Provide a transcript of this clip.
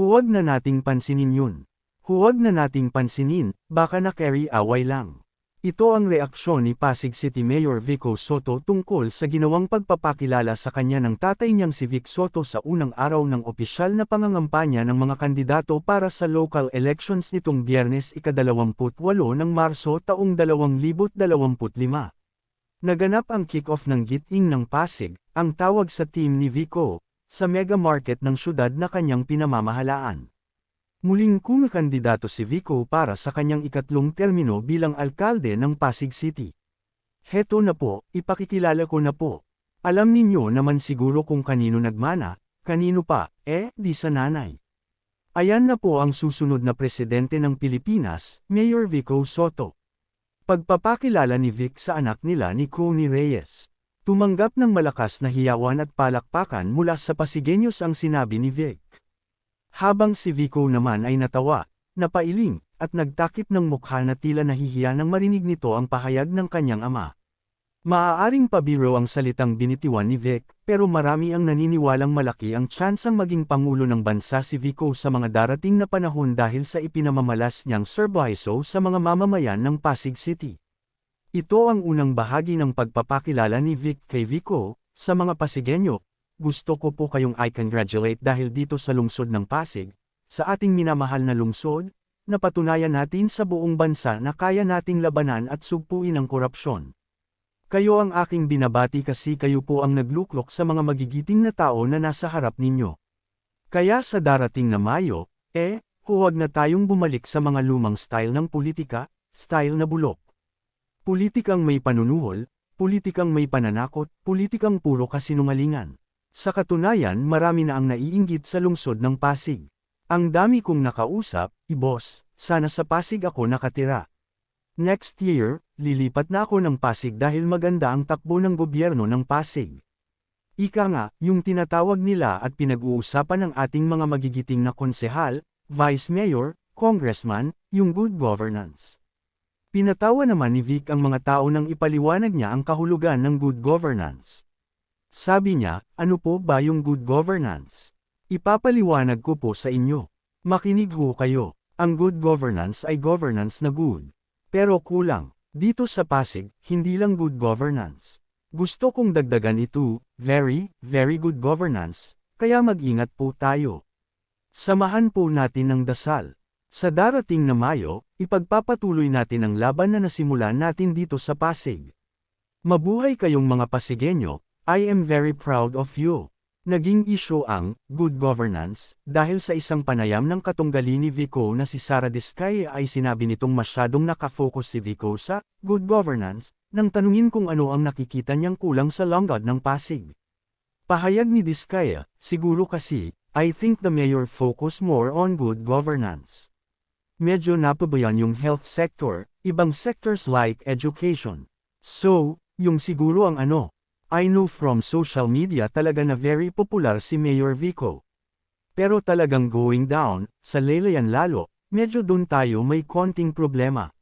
Huwag na nating pansinin yun. Huwag na nating pansinin, baka na-carry away lang. Ito ang reaksyon ni Pasig City Mayor Vico Soto tungkol sa ginawang pagpapakilala sa kanya ng tatay niyang si Vic Soto sa unang araw ng opisyal na pangangampanya ng mga kandidato para sa local elections nitong biyernes ika-28 ng Marso taong 2025. Naganap ang kick-off ng Giting ng Pasig, ang tawag sa team ni Vico, sa mega market ng syudad na kanyang pinamamahalaan. Muling kumakandidato si Vico para sa kanyang ikatlong termino bilang alkalde ng Pasig City. Heto na po, ipakikilala ko na po. Alam ninyo naman siguro kung kanino nagmana, kanino pa, eh, di sa nanay. Ayan na po ang susunod na presidente ng Pilipinas, Mayor Vico Soto. Pagpapakilala ni Vic sa anak nila ni Connie Reyes. Tumanggap ng malakas na hiyawan at palakpakan mula sa Pasigenyos ang sinabi ni Vic. Habang si Vico naman ay natawa, napailing, at nagtakip ng mukha na tila nahihiya nang marinig nito ang pahayag ng kanyang ama. Maaaring pabiro ang salitang binitiwan ni Vic, pero marami ang naniniwalang malaki ang tsansang maging pangulo ng bansa si Vico sa mga darating na panahon dahil sa ipinamamalas niyang serbaiso sa mga mamamayan ng Pasig City. Ito ang unang bahagi ng pagpapakilala ni Vic kay Vico, sa mga Pasigenyo, gusto ko po kayong i-congratulate dahil dito sa lungsod ng Pasig, sa ating minamahal na lungsod, napatunayan natin sa buong bansa na kaya nating labanan at sugpuin ang korupsyon. Kayo ang aking binabati kasi kayo po ang nagluklok sa mga magigiting na tao na nasa harap ninyo. Kaya sa darating na Mayo, eh, huwag na tayong bumalik sa mga lumang style ng politika, style na bulok. Politikang may panunuhol, politikang may pananakot, politikang puro kasinungalingan. Sa katunayan marami na ang naiinggit sa lungsod ng Pasig. Ang dami kong nakausap, ibos, sana sa Pasig ako nakatira. Next year, lilipat na ako ng Pasig dahil maganda ang takbo ng gobyerno ng Pasig. Ika nga, yung tinatawag nila at pinag-uusapan ng ating mga magigiting na konsehal, vice mayor, congressman, yung good governance. Pinatawa naman ni Vic ang mga tao nang ipaliwanag niya ang kahulugan ng good governance. Sabi niya, ano po ba yung good governance? Ipapaliwanag ko po sa inyo. Makinig ho kayo. Ang good governance ay governance na good. Pero kulang. Dito sa Pasig, hindi lang good governance. Gusto kong dagdagan ito, very, very good governance, kaya mag-ingat po tayo. Samahan po natin ng dasal. Sa darating na Mayo, ipagpapatuloy natin ang laban na nasimulan natin dito sa Pasig. Mabuhay kayong mga Pasigenyo, I am very proud of you. Naging issue ang good governance dahil sa isang panayam ng katunggali ni Vico na si Sara Diskaya ay sinabi nitong masyadong nakafocus si Vico sa good governance nang tanungin kung ano ang nakikita niyang kulang sa langgad ng Pasig. Pahayag ni Diskaya, siguro kasi, I think the mayor focus more on good governance. Medyo napabayan yung health sector, ibang sectors like education. So, yung siguro ang ano, I know from social media talaga na very popular si Mayor Vico. Pero talagang going down, sa Lelayan lalo, medyo dun tayo may konting problema.